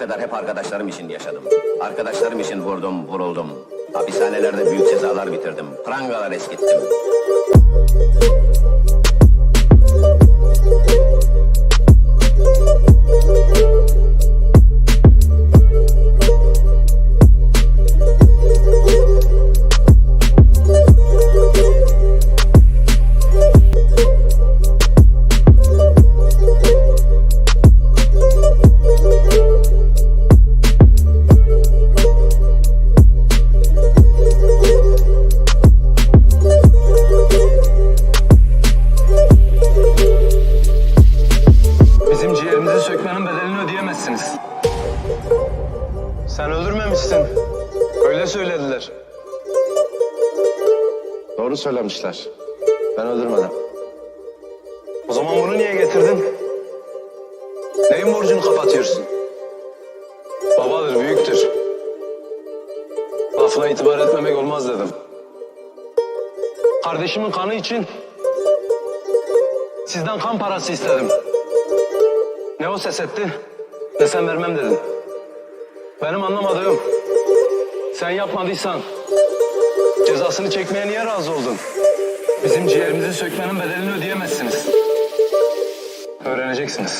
kadar hep arkadaşlarım için yaşadım. Arkadaşlarım için vurdum, vuruldum. Hapishanelerde büyük cezalar bitirdim. Prangalar eskittim. Bedelini ödeyemezsiniz. Sen öldürmemişsin. Öyle söylediler. Doğru söylemişler. Ben öldürmedim. O zaman bunu niye getirdin? Neyin borcunu kapatıyorsun? Babadır, büyüktür. Lafına itibar etmemek olmaz dedim. Kardeşimin kanı için sizden kan parası istedim. Ne o ses etti, ne sen vermem dedin. Benim anlamadığım, sen yapmadıysan cezasını çekmeye niye razı oldun? Bizim ciğerimizi sökmenin bedelini ödeyemezsiniz. Öğreneceksiniz.